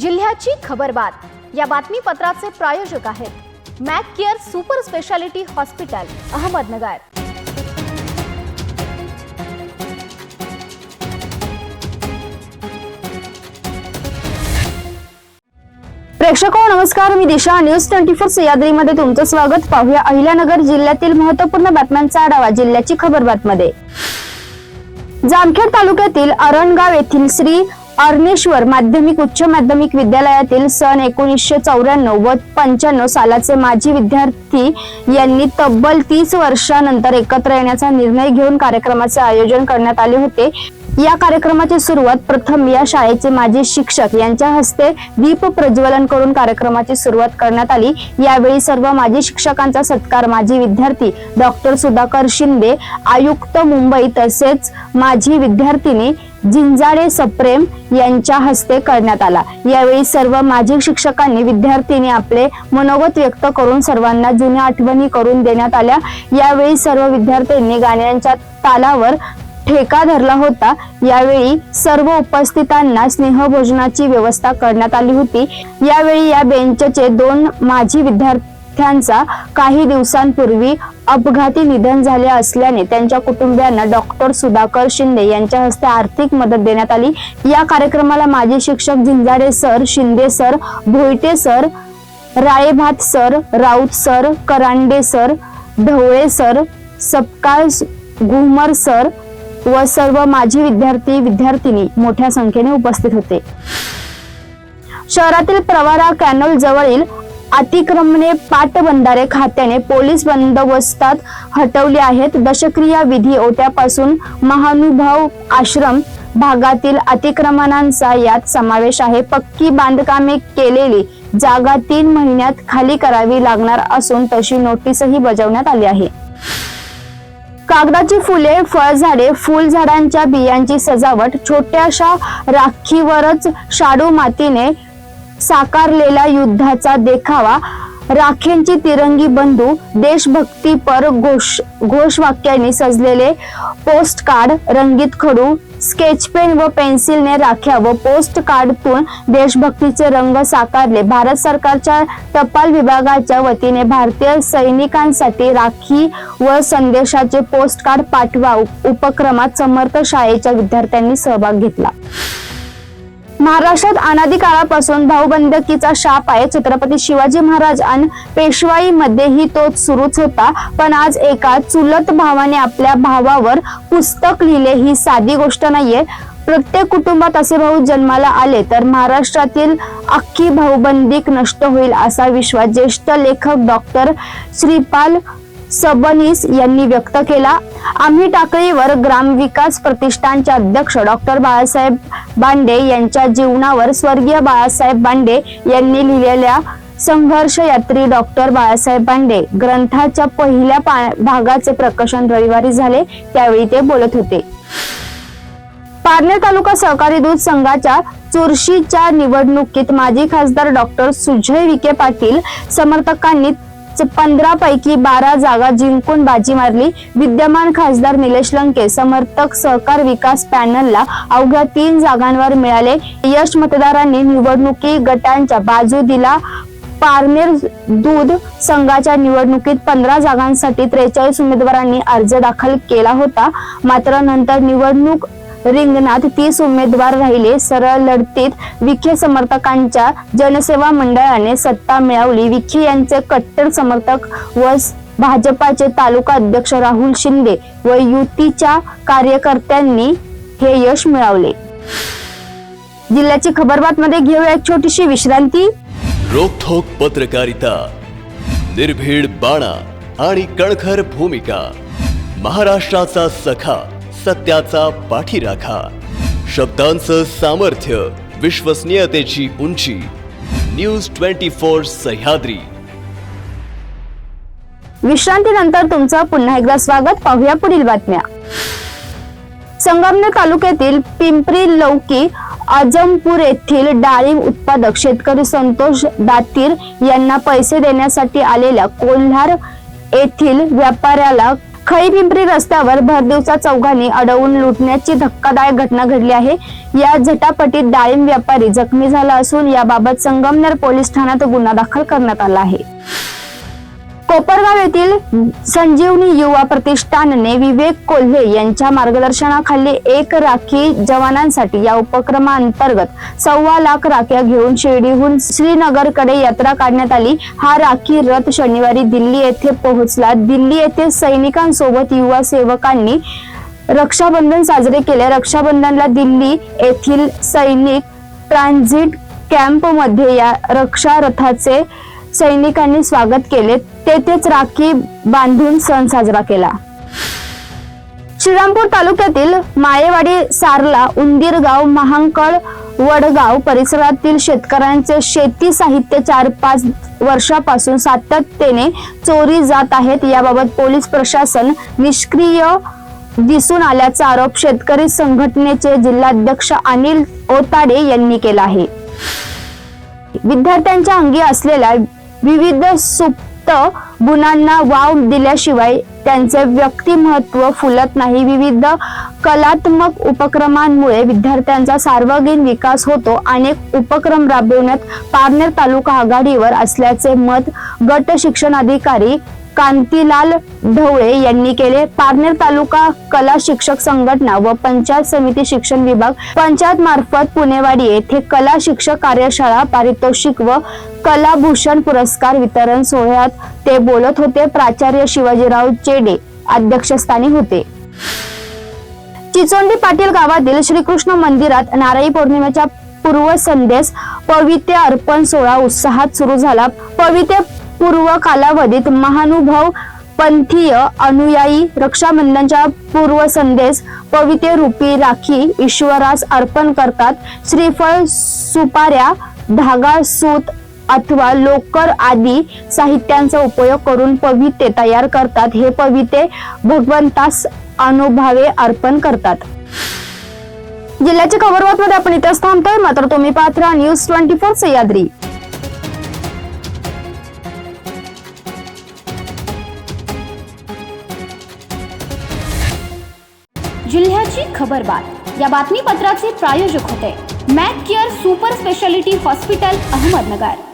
जिल्ह्याची खबरबात या बातमीपत्राचे प्रायोजक आहेत Mac Care Super Speciality Hospital Ahmednagar. प्रेक्षको नमस्कार. मी दिशा. न्यूज ट्वेंटी फोर सह्याद्रीमध्ये तुमचं स्वागत. पाहूया अहिल्यानगर जिल्ह्यातील महत्त्वपूर्ण बातम्यांचा आढावा जिल्ह्याची खबरबात मध्ये जामखेड तालुक्यातील अरणगाव येथील श्री अर्नेश्वर माध्यमिक उच्च माध्यमिक विद्यालयातील सन एकोणीसशे चौऱ्याण्णव व पंच्याण्णव सालाचे माजी विद्यार्थी यांनी तब्बल तीस वर्षानंतर एकत्र येण्याचा निर्णय घेऊन कार्यक्रमाचे आयोजन करण्यात आले होते. या कार्यक्रमाची सुरुवात प्रथम या शाळेचे माजी शिक्षक यांच्या हस्ते दीप प्रज्वलन करून कार्यक्रमाची सुरुवात करण्यात आली. यावेळी सर्व माजी शिक्षकांचा सत्कार माजी विद्यार्थी डॉक्टर सुधाकर शिंदे आयुक्त मुंबई तसेच माजी विद्यार्थिनी जिंजाडे सप्रेम यांच्या हस्ते करण्यात आला. यावेळी सर्व माजी शिक्षकांनी विद्यार्थ्यांनी आपले मनोगत व्यक्त करून सर्वांना जुन्या आठवणी करून देण्यात आल्या. यावेळी सर्व विद्यार्थ्यांनी गाण्यांच्या तालावर ठेका धरला होता. यावेळी सर्व उपस्थितांना स्नेहभोजनाची व्यवस्था करण्यात आली होती. यावेळी या बेंचचे दोन माजी विद्यार्थ्यांचा काही दिवसांपूर्वी अपघाती निधन झाले असल्याने त्यांच्या कुटुंबियांना डॉक्टर सुधाकर शिंदे यांच्या हस्ते आर्थिक मदत देण्यात आली. या कार्यक्रमाला माजी शिक्षक Zinjade sir Shinde sir Bhoite sir Ralebhat sir Raut sir Karande sir Dhawale sir Sapkal Ghumar sir व सर्व माजी विद्यार्थी विद्यार्थिनी मोठ्या संख्येने उपस्थित होते. शहरातील प्रवारा कॅनल जवळील अतिक्रमणे पाटबंधारे खात्याने पोलीस बंदोबस्तात हटवले आहेत. दशक्रिया विधी ओट्यापासून महानुभाव आश्रम भागातील अतिक्रमणांचा यात समावेश आहे. पक्की बांधकामे केलेली जागा तीन महिन्यात खाली करावी लागणार असून तशी नोटीसही बजावण्यात आली आहे. कागदाची फुले फळझाडे फुलझाडांच्या बियांची सजावट छोट्याशा राखीवरच शाडू मातीने साकारलेला युद्धाचा देखावा राखेंची तिरंगी बंधू देशभक्तीपर घोष घोषवाक्याने सजलेले पोस्ट कार्ड रंगीत खडू स्केच पेन व पेन्सिलने राख्या व पोस्ट कार्डतून देशभक्तीचे रंग साकारले. भारत सरकारच्या टपाल विभागाच्या वतीने भारतीय सैनिकांसाठी राखी व संदेशाचे पोस्ट कार्ड पाठवा उपक्रमात समर्थ शाळेच्या विद्यार्थ्यांनी सहभाग घेतला. महाराष्ट्रात अनादी काळापासून भाऊबंदकीचा शाप आहे. छत्रपती शिवाजी महाराज आणि पेशवाईमध्येही तो सुरूच होता. पण आज एका चुलत भावाने आपल्या भावावर पुस्तक लिहिले. ही साधी गोष्ट नाहीये. प्रत्येक कुटुंबात असे भाऊ जन्माला आले तर महाराष्ट्रातील अख्खी भाऊबंदीक नष्ट होईल असा विश्वास ज्येष्ठ लेखक डॉक्टर श्रीपाल सबनीस यांनी व्यक्त केला. आम्ही टाकळीवर ग्रामविकास प्रतिष्ठानचे अध्यक्ष डॉक्टर बाळासाहेब बांडे यांच्या जीवनावर स्वर्गीय बाळासाहेब बांडे यांनी लिहिलेल्या संघर्ष यात्री डॉक्टर बाळासाहेब बांडे ग्रंथाच्या पहिल्या पा- भागाचे प्रकाशन रविवारी झाले त्यावेळी ते बोलत होते. पारनेर तालुका सहकारी दूध संघाच्या चुरशीच्या निवडणुकीत माजी खासदार डॉक्टर सुजय विखे पाटील समर्थकांनी पंधरा पैकी बारा जागा जिंकून बाजी मारली. विद्यमान खासदार निलेश लंके समर्थक सहकार विकास पॅनलला अवघ्या तीन जागांवर मिळाले. यश मतदारांनी निवडणुकी गटांच्या बाजू दिला. पारनेर दूध संघाच्या निवडणुकीत पंधरा जागांसाठी त्रेचाळीस उमेदवारांनी अर्ज दाखल केला होता. मात्र नंतर निवडणूक रिंगणात तीस उमेदवार राहिले. सरळ लढतीत विखे समर्थकांच्या जनसेवा मंडळाने सत्ता मिळवली. विखे यांचे कट्टर समर्थक व भाजपाचे तालुका अध्यक्ष राहुल शिंदे व युतीच्या कार्यकर्त्यांनी हे यश मिळवले. जिल्ह्याची खबरबात मध्ये घेऊया एक छोटीशी विश्रांती. रोखोक पत्रकारिता निर्भीड बाणा आणि कणखर भूमिका महाराष्ट्राचा सखा. सत्याचा पाठीराखा. शब्दांचं सामर्थ्य विश्वसनीयतेची उंची. News twenty four Sahyadri. विश्रांतीनंतर तुमचं पुन्हा एकदा स्वागत. पाहूया पुढील बातम्या. संगमनेर तालुक्यातील पिंपरी लौकी आजमपूर येथील डाळिंब उत्पादक शेतकरी संतोष दातीर यांना पैसे देण्यासाठी आलेल्या कोल्हार येथील व्यापाऱ्याला खई पिंपरी रस्त्यावर भरदिवसा चौघांनी अडवून लुटण्याची धक्कादायक घटना घडली आहे. या झटापटीत डाळिंब व्यापारी जखमी झाला असून याबाबत संगमनेर पोलीस ठाण्यात गुन्हा दाखल करण्यात आला आहे. कोपरगाव येथील संजीवनी युवा प्रतिष्ठानने विवेक कोल्हे यांच्या मार्गदर्शनाखाली एक राखी जवानांसाठी या उपक्रमांतर्गत सव्वा लाख राख्या घेऊन शिर्डीहून श्रीनगरकडे यात्रा काढण्यात आली. हा राखी रथ शनिवारी दिल्ली येथे पोहोचला. दिल्ली येथे सैनिकांसोबत युवा सेवकांनी रक्षाबंधन साजरे केले. रक्षाबंधनला दिल्ली येथील सैनिक ट्रान्झिट कॅम्पमध्ये या रक्षा रथाचे सैनिकांनी स्वागत केले तेथेच राखी बांधून सण साजरा केला. श्रीरामपूर तालुक्यातील माळेवाडी सारला उंदीरगाव महांकळ वडगाव परिसरातील शेतकऱ्यांचे शेती साहित्य चार पाच वर्षापासून सातत्याने चोरी जात आहेत. याबाबत पोलीस प्रशासन निष्क्रिय दिसून आल्याचा आरोप शेतकरी संघटनेचे जिल्हाध्यक्ष अनिल ओताडे यांनी केला आहे. विद्यार्थ्यांच्या अंगी असलेल्या विविध सुप्त गुणांना वाव दिल्याशिवाय त्यांचे व्यक्तिमत्व फुलत नाही. विविध कलात्मक उपक्रमांमुळे विद्यार्थ्यांचा सार्वजनिक विकास होतो. अनेक उपक्रम राबवण्यात पारनेर तालुका आघाडीवर असल्याचे मत गट शिक्षण अधिकारी कांतीलाल ढवळे यांनी केले. पारनेर तालुका कला शिक्षक संघटना व पंचायत समिती शिक्षण विभाग पंचायत मार्फत पुणेवाडी येथे कला शिक्षक कार्यशाळा पारितोषिक व कलाभूषण पुरस्कार वितरण सोहळ्यात ते बोलत होते. प्राचार्य शिवाजीराव चेडे अध्यक्षस्थानी होते. चिचोंडी पाटील गावातील श्रीकृष्ण मंदिरात नारळी पौर्णिमेच्या पूर्व पूर्वसंध्येस पवित्र अर्पण सोहळा उत्साहात सुरू झाला. पवित्र पूर्व कालावधीत महानुभाव पंथीय अनुयायी रक्षाबंधनच्या पूर्व संदेश पवित्र रूपी राखी ईश्वरास अर्पण करतात. श्रीफळ सुपाऱ्या धागा सूत अथवा लोकर आदी साहित्यांचा उपयोग करून पविते तयार करतात. हे पविते भगवंतास अनुभवे अर्पण करतात. जिल्ह्याच्या खबरबात मध्ये आपण इथेच थांबतोय. मात्र तुम्ही पात्र न्यूज ट्वेंटी फोर सह्याद्री जिल्ह्याची खबरबात. या बातमीपत्राचे प्रायोजक होते. Mac Care Super Speciality Hospital Ahmednagar.